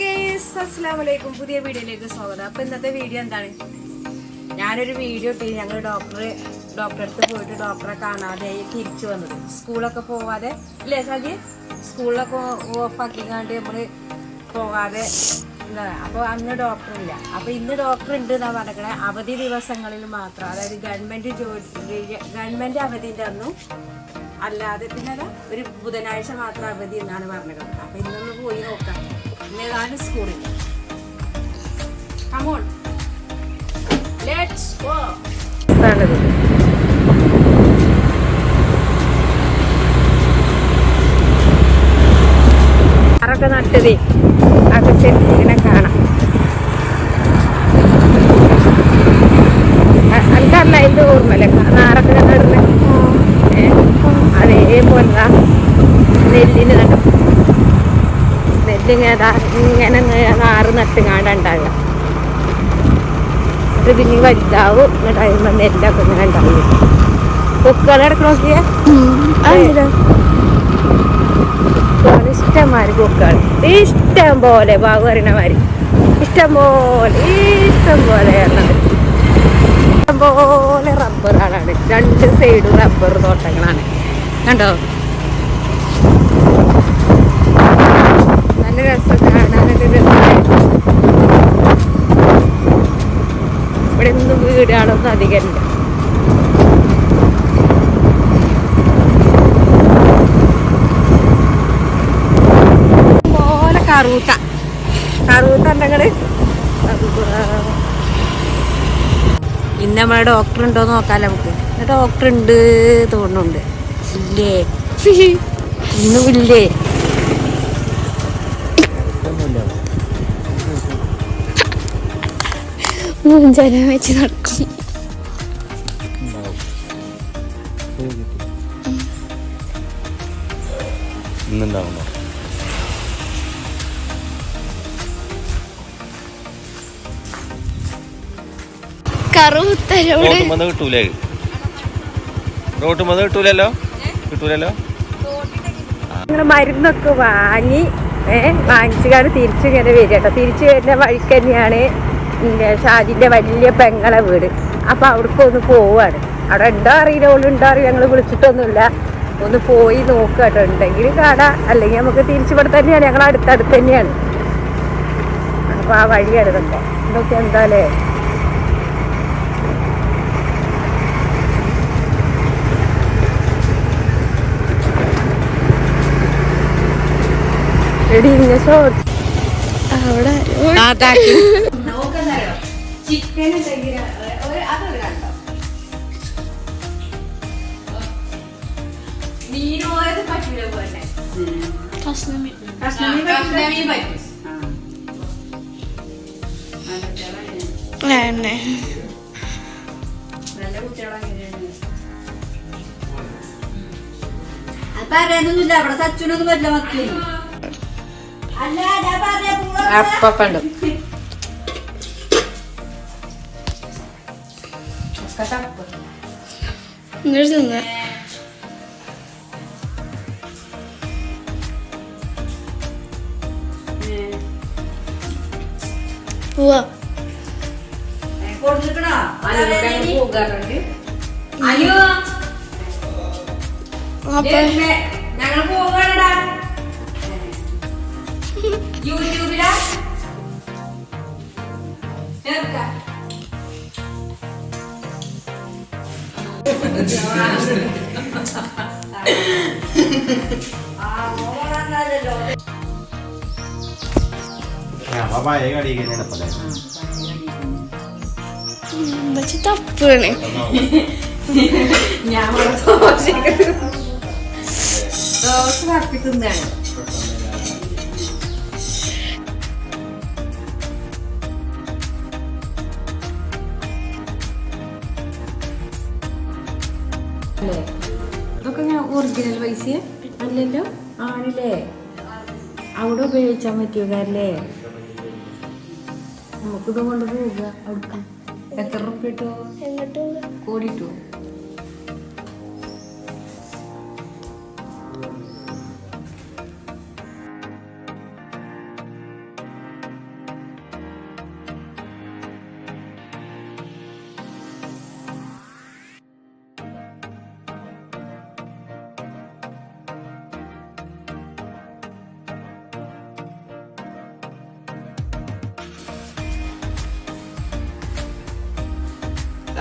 Guys അസ്സാം വലൈക്കും പുതിയ വീഡിയോയിലേക്ക് സ്വാഗതം. അപ്പൊ ഇന്നത്തെ വീഡിയോ എന്താണ്? ഞാനൊരു വീഡിയോ ഇട്ടി. ഞങ്ങൾ ഡോക്ടറെ ഡോക്ടറെ അടുത്ത് പോയിട്ട് ഡോക്ടറെ കാണാതെ തിരിച്ചു വന്നത്. സ്കൂളൊക്കെ പോവാതെ അല്ലേ സജി സ്കൂളിലൊക്കെ ഓഫാക്കിക്കാണ്ട് നമ്മൾ പോകാതെ എന്താണ് അപ്പൊ അന്ന് ഡോക്ടറില്ല അപ്പൊ ഇന്ന് ഡോക്ടർ ഉണ്ട് എന്നാ പറഞ്ഞത് അവധി ദിവസങ്ങളിൽ മാത്രം. അതായത് ഗവൺമെന്റ് ജോലി ഗവൺമെന്റ് അവധിന്റെ അന്നും അല്ലാതെ പിന്നെ ഒരു ബുധനാഴ്ച മാത്രം അവധി എന്നാണ് പറഞ്ഞത് അപ്പോൾ ഇന്നൊന്ന് പോയി നോക്കാം. ഏതാണ്ട് സ്കൂളിൽ. കമോൺ ലെറ്റ്സ് ഗോ അറൊക്കെ നട്ടതേ. അതൊക്കെ ശരിക്കും കാണാം. എനിക്കറിയില്ല ഓർമ്മല്ലേ നാറൊക്കെ നടുന്നത് അതേപോലെ നെല്ലിന് ദാ ഇങ്ങനെ നാറ് നട്ടുങ്ങാണ്ടുണ്ടാകുക എന്നിട്ട് പിന്നെ വലുതാവും. എന്നിട്ട് വന്ന് നെല്ലൊക്കെ ഇങ്ങനെ ഉണ്ടാവും. കുക്കളെ ഇടയ്ക്ക് നോക്കിയേ? കുക്കുകൾ ഇഷ്ടംമാതിരി കുക്കുകൾ ഇഷ്ടം പോലെ ബാബു പറയണ മാതിരി. ഇഷ്ടം പോലെ ഇഷ്ടം പോലെ ഇഷ്ടം പോലെ റബ്ബറാണ്. രണ്ട് സൈഡും റബ്ബർ തോട്ടങ്ങളാണ്. കണ്ടോ നല്ല രസം കാണാനൊരു രസമായിട്ട് ഇവിടെ ഒന്നും വീടുകളൊന്നും അധികമില്ല പോലെ കറൂത്ത കറൂത്ത ഉണ്ടെങ്കിൽ ഇന്ന് നമ്മളെ ഡോക്ടർ ഉണ്ടോ നോക്കാലോ നമുക്ക്. ഡോക്ടർ ഉണ്ട് തോന്നുന്നുണ്ട്. ഇല്ലേ? ഇന്നും ഇല്ലേ? മൂഞ്ചന വെച്ച് നടക്കും. കിട്ടൂലേ? കിട്ടൂലല്ലോ? കിട്ടൂലല്ലോ? ഞങ്ങൾ മരുന്നൊക്കെ വാങ്ങി ഏ വാങ്ങിച്ചുകാണ് തിരിച്ചു ഇങ്ങനെ വരിക കേട്ടോ. തിരിച്ചു വരുന്ന വഴിക്ക് തന്നെയാണ് ഷാജിന്റെ വലിയ പെങ്ങളെ വീട്. അപ്പോൾ അവിടേക്ക് ഒന്ന് പോവാണ്. അവിടെ ഉണ്ടോ അറിയില്ല ഓൾ ഉണ്ടോ അറിയില്ല ഞങ്ങൾ വിളിച്ചിട്ടൊന്നുമില്ല. ഒന്ന് പോയി നോക്കുക കേട്ടോ. ഉണ്ടെങ്കിൽ കാണാം. അല്ലെങ്കിൽ നമുക്ക് തിരിച്ചിവിടെ തന്നെയാണ്. ഞങ്ങൾ അടുത്തടുത്ത് തന്നെയാണ്. അപ്പോൾ ആ വഴിയാണ് ഇതൊക്കെ. ഇതൊക്കെ എന്താല്ലേ എടി ഇങ്ങനെ ഷോർട്ട് അവിടെ ചിക്കൻ ഉണ്ടെങ്കിൽ അതൊരു കണ്ടോ? മീൻ പോയത് പറ്റൂല പോലെ. കഷ്ണമീൻ. കഷ്ണമീൻ പറ്റും. അവിടെ സച്ചിനൊന്നും വരില്ല മക്കളെ. അല്ല അപ്പൊ കണ്ടു. പോവാ കൊടുത്തിക്കണോ അയ്യോ അപ്പൊ ഞങ്ങൾ പോകാണടാ യൂട്യൂബിലാ പഴയ കടിയിൽ തന്നെയാണ് വെച്ച് തപ്പാണ് ഞാൻ ദോശ തപ്പി തിന്നാണ് ഒറിജിനൽ പൈസ അല്ലല്ലോ ആണല്ലേ? അവിടെ ഉപയോഗിച്ചാൽ പറ്റുകല്ലേ നമുക്കിത് കൊണ്ട് പോവുക അവിടേക്ക്. എത്ര റുപ്യ കിട്ടോ എന്നിട്ട് കോടിട്ടോ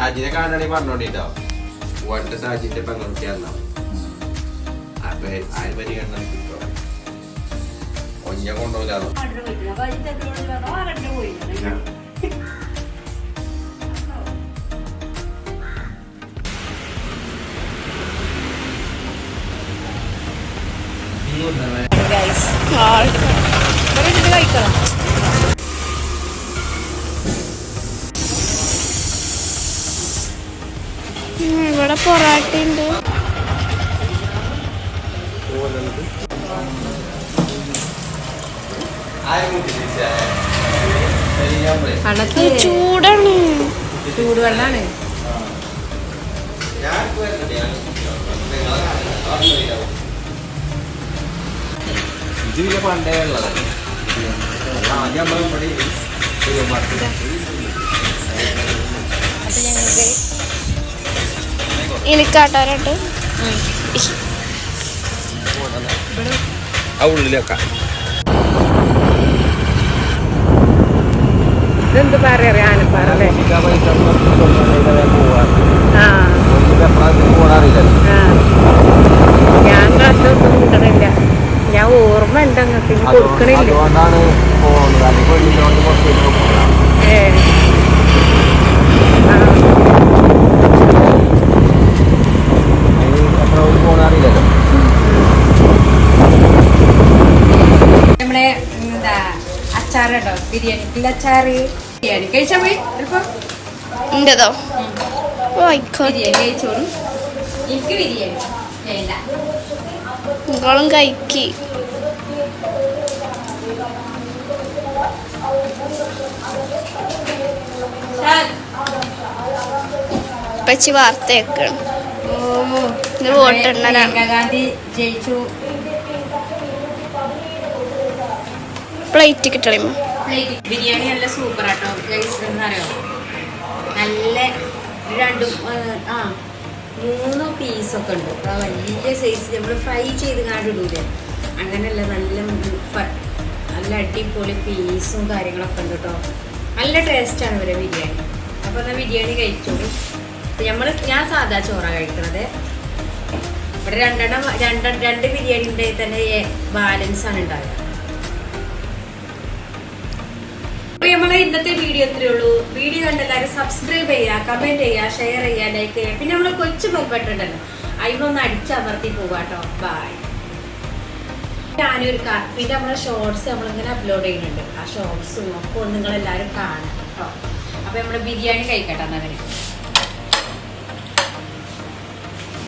സാജിനെ കാണുകയാണെങ്കിൽ പറഞ്ഞോണ്ടിട്ടോ. വട്ട് സാജിന്റെ പെൺകുട്ടിയാന്നാ അപ്പൊ ആര് പരിഗണന കിട്ടോ ഒഞ്ഞ കൊണ്ടുപോകാതെ ആരുടെ ഇവിടെ പൊറാട്ട ഉണ്ട്. കണക്ക് ചൂടാണ്. ചൂടുവെള്ളാണ്. ഇത് പിന്നെ പണ്ടേ ഉള്ളതാണ് ആദ്യം നമ്മൾ ഇവിടെ അപ്പൊ ഞങ്ങൾക്ക് എനിക്കാട്ടാരാട്ട് ആ ഉള്ളിലേക്കാം ഇതെന്ത് പറയാ ആനപ്പാറ അല്ലേ? ആ. ഞാൻ അതൊന്നും കിട്ടണില്ല ഞാൻ ഓർമ്മ ഉണ്ട് കൊടുക്കണില്ല. ഏ. ബിരിയാണി കഴിച്ചാ പോയി എനിക്ക് ബിരിയാണി നിങ്ങളും കഴിക്കി. പച്ചി വാർത്ത വെക്കണം ഇത് വോട്ടെണ്ണലാണ് ജയിച്ചു. പ്ലേറ്റ് കിട്ടളിമോ ബിരിയാണി നല്ല സൂപ്പർ ആട്ടോ ഗൈസ് എന്നറിയോ നല്ല രണ്ട് ആ മൂന്ന് പീസൊക്കെ ഉണ്ട്. അപ്പോൾ വലിയ സൈസ് നമ്മൾ ഫ്രൈ ചെയ്ത് കാണിടൂലേ അങ്ങനെയല്ല നല്ല നല്ല അടിപൊളി പീസും കാര്യങ്ങളൊക്കെ ഉണ്ട് കേട്ടോ നല്ല ടേസ്റ്റാണ് ഇവരെ ബിരിയാണി. അപ്പോൾ എന്നാൽ ബിരിയാണി കഴിച്ചോളൂ. നമ്മൾ ഞാൻ സാധാ ചോറാണ് കഴിക്കുന്നത് ഇവിടെ രണ്ടെണ്ണം രണ്ട് രണ്ട് ബിരിയാണി ഉണ്ടെങ്കിൽ തന്നെ ബാലൻസ് ആണ് നമ്മളെ ഇന്നത്തെ വീഡിയോ ഇത്രയേ ഉള്ളൂ. വീഡിയോ കണ്ട എല്ലാവരും സബ്സ്ക്രൈബ് ചെയ്യുക കമന്റ് ചെയ്യുക ഷെയർ ചെയ്യുക ലൈക്ക് ചെയ്യുക. പിന്നെ നമ്മളെ കൊച്ചു ബെൽബട്ടുണ്ടല്ലോ അതിനൊന്ന് അടിച്ചമർത്തി പോവാട്ടോ ബൈ ഞാനൊരു പിന്നെ നമ്മളെ ഷോർട്സ് നമ്മളിങ്ങനെ അപ്ലോഡ് ചെയ്യുന്നുണ്ട്. ആ ഷോർട്സും ഒക്കെ നിങ്ങളെല്ലാവരും കാണാം കേട്ടോ അപ്പൊ നമ്മൾ ബിരിയാണി കഴിക്കട്ടെ എന്നവര്